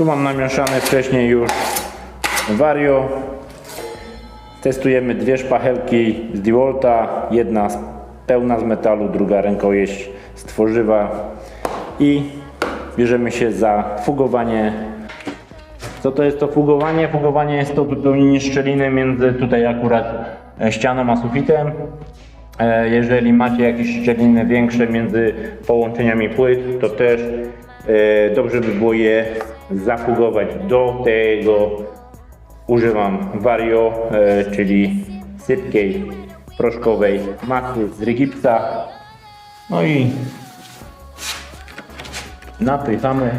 Tu mam namieszane wcześniej już Vario. Testujemy dwie szpachelki z Dewolta. Jedna pełna z metalu, druga rękojeść z tworzywa. I bierzemy się za fugowanie. Co to jest to fugowanie? Fugowanie jest to wypełnienie szczeliny między tutaj akurat e, ścianą a sufitem. E, Jeżeli macie jakieś szczeliny większe między połączeniami płyt, to też e, dobrze by było je zafugować. Do tego używam Vario, e, czyli sypkiej, proszkowej masy z Rigipsa. No i napychamy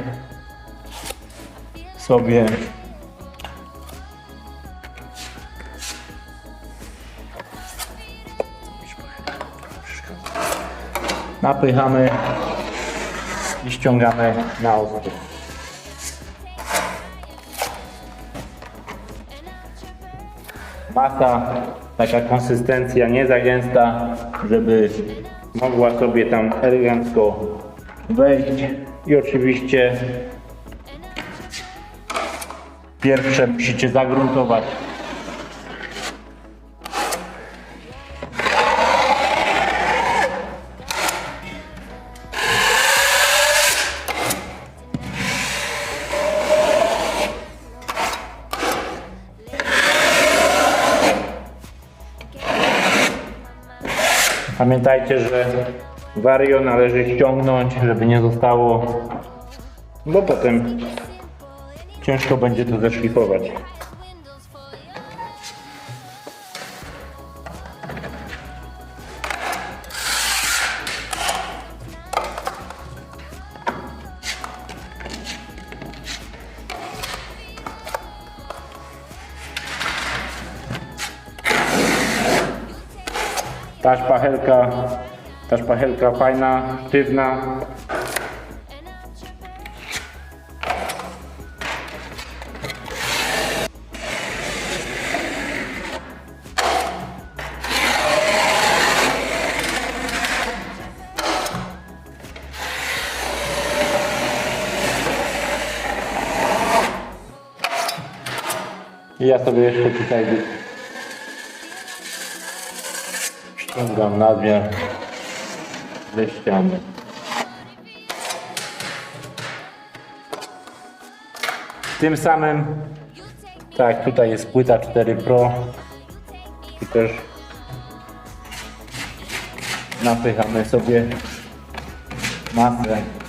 sobie napychamy i ściągamy na ostro. Masa, taka konsystencja nie za gęsta, żeby mogła sobie tam elegancko wejść i oczywiście pierwsze musicie zagruntować Pamiętajcie, że wario należy ściągnąć, żeby nie zostało, bo potem ciężko będzie to zeszlifować. Ta szpachelka, ta szpachelka fajna, sztywna. I ja sobie jeszcze tutaj ściągam nadmiar ze ściany. Tym samym, tak, tutaj jest płyta 4 Pro. Tu też napychamy sobie masę.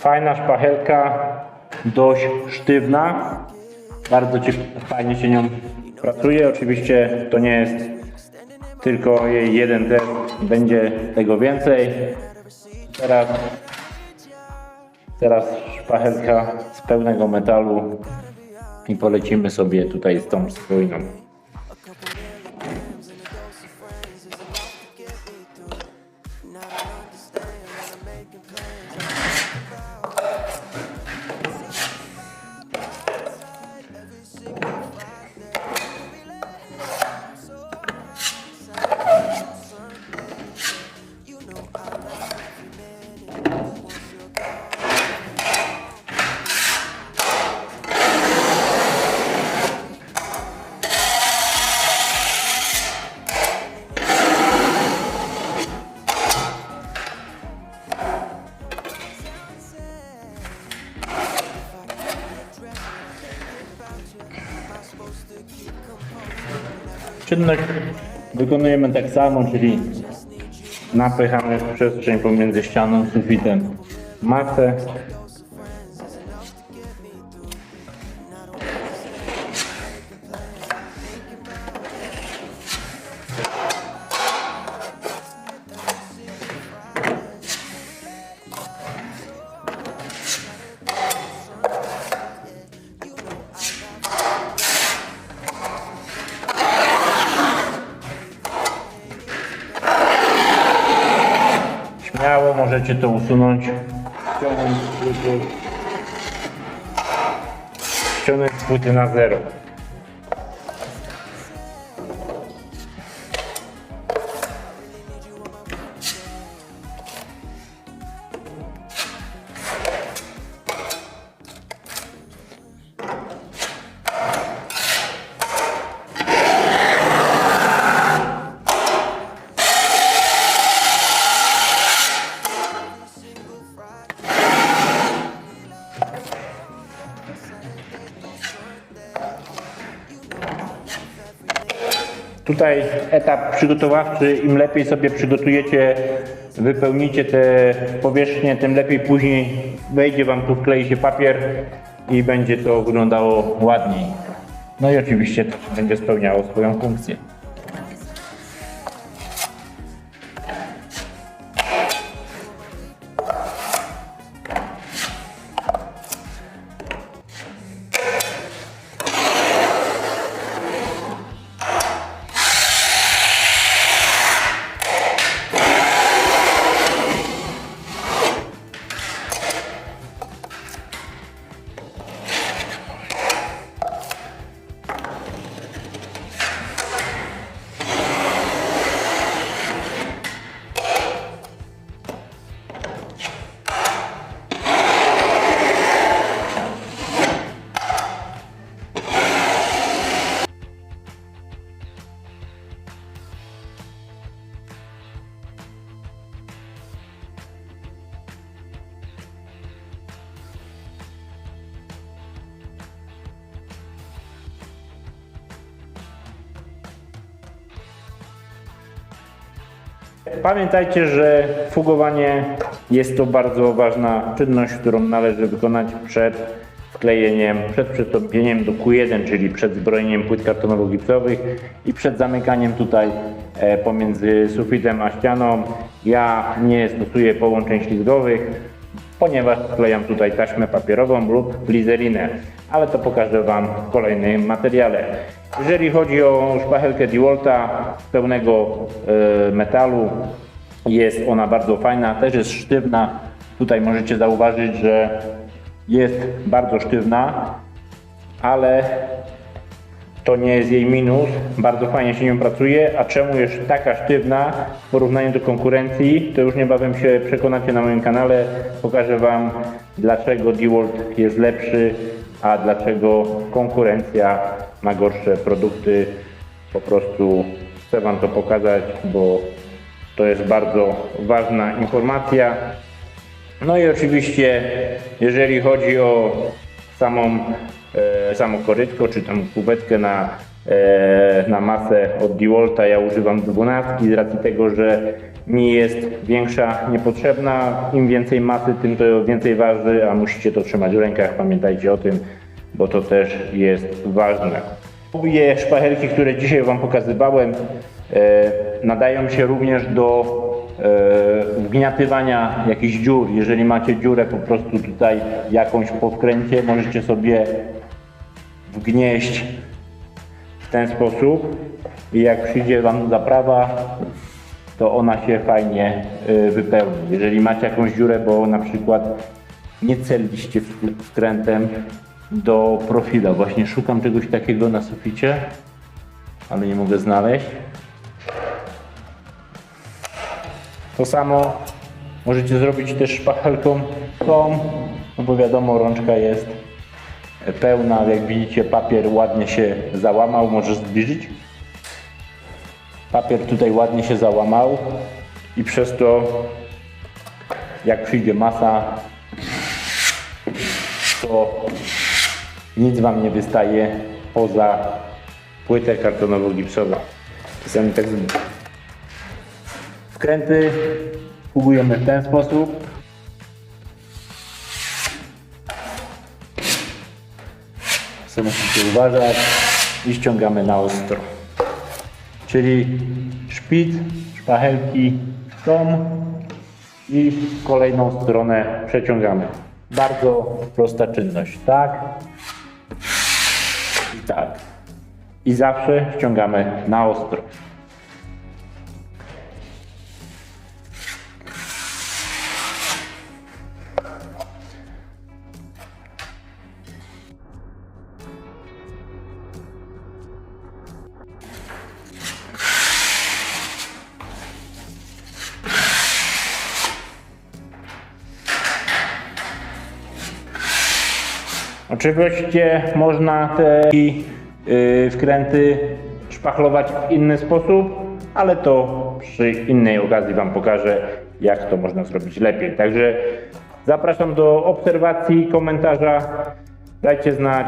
Fajna szpachelka, dość sztywna. Bardzo fajnie się nią pracuje. Oczywiście to nie jest tylko jej jeden test, będzie tego więcej. Teraz, teraz szpachelka z pełnego metalu i polecimy sobie tutaj z tą spójną. Czynność wykonujemy tak samo, czyli napychamy w przestrzeń pomiędzy ścianą sufitem masę. Śmiało możecie to usunąć ściągnąć płyty, płyty na zero. Tutaj etap przygotowawczy, im lepiej sobie przygotujecie, wypełnicie te powierzchnie, tym lepiej później wejdzie Wam tu, wklei się papier i będzie to wyglądało ładniej. No i oczywiście będzie spełniało swoją funkcję. Pamiętajcie, że fugowanie jest to bardzo ważna czynność, którą należy wykonać przed wklejeniem, przed przystąpieniem do Q1, czyli przed zbrojeniem płyt kartonowo-gipsowych i przed zamykaniem tutaj e, pomiędzy sufitem a ścianą. Ja nie stosuję połączeń ślizgowych, ponieważ wklejam tutaj taśmę papierową lub glizerinę, ale to pokażę Wam w kolejnym materiale. Jeżeli chodzi o szpachelkę DeWalta z pełnego e, metalu, jest ona bardzo fajna, też jest sztywna. Tutaj możecie zauważyć, że jest bardzo sztywna, ale to nie jest jej minus. Bardzo fajnie się nią pracuje. A czemu jest taka sztywna w porównaniu do konkurencji, to już niebawem się przekonacie na moim kanale. Pokażę Wam, dlaczego DeWalt jest lepszy, a dlaczego konkurencja ma gorsze produkty. Po prostu chcę Wam to pokazać, bo to jest bardzo ważna informacja. No i oczywiście, jeżeli chodzi o samą, e, korytko, czy tam kubetkę na, na masę od DeWalta, ja używam 12 z racji tego, że mi jest większa niepotrzebna. Im więcej masy, tym to więcej waży, a musicie to trzymać w rękach, pamiętajcie o tym, bo to też jest ważne. Obie szpachelki, które dzisiaj Wam pokazywałem, e, nadają się również do e, wgniatywania jakichś dziur. Jeżeli macie dziurę po prostu tutaj jakąś po wkręcie, możecie sobie wgnieść w ten sposób i jak przyjdzie Wam zaprawa, to ona się fajnie y, wypełni. Jeżeli macie jakąś dziurę, bo na przykład nie celiliście w- wkrętem do profila. Właśnie szukam czegoś takiego na suficie, ale nie mogę znaleźć. To samo możecie zrobić też szpachelką tą, no bo wiadomo rączka jest pełna, jak widzicie papier ładnie się załamał, możesz zbliżyć. Papier tutaj ładnie się załamał i przez to jak przyjdzie masa, to nic Wam nie wystaje poza płytę kartonowo-gipsową. Czasami tak z- wkręty pługujemy w ten sposób. Musicie uważać i ściągamy na ostro. Czyli szpic, szpachelki tą i kolejną stronę przeciągamy. Bardzo prosta czynność, tak i tak. I zawsze ściągamy na ostro. Oczywiście można te yy, wkręty szpachlować w inny sposób, ale to przy innej okazji Wam pokażę, jak to można zrobić lepiej. Także zapraszam do obserwacji, komentarza. Dajcie znać,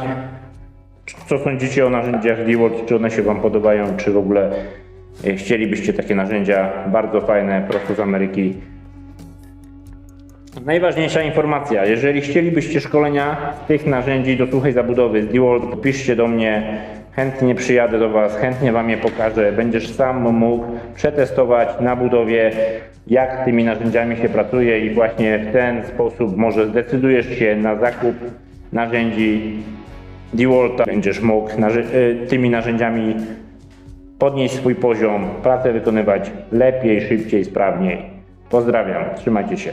co sądzicie o narzędziach DeWalt, czy one się Wam podobają, czy w ogóle e, chcielibyście takie narzędzia bardzo fajne, prosto z Ameryki. Najważniejsza informacja, jeżeli chcielibyście szkolenia z tych narzędzi do suchej zabudowy z DeWalt, piszcie do mnie, chętnie przyjadę do Was, chętnie Wam je pokażę, będziesz sam mógł przetestować na budowie, jak tymi narzędziami się pracuje i właśnie w ten sposób może zdecydujesz się na zakup narzędzi DeWalta, będziesz mógł y, tymi narzędziami podnieść swój poziom, pracę wykonywać lepiej, szybciej, sprawniej. Pozdrawiam, trzymajcie się.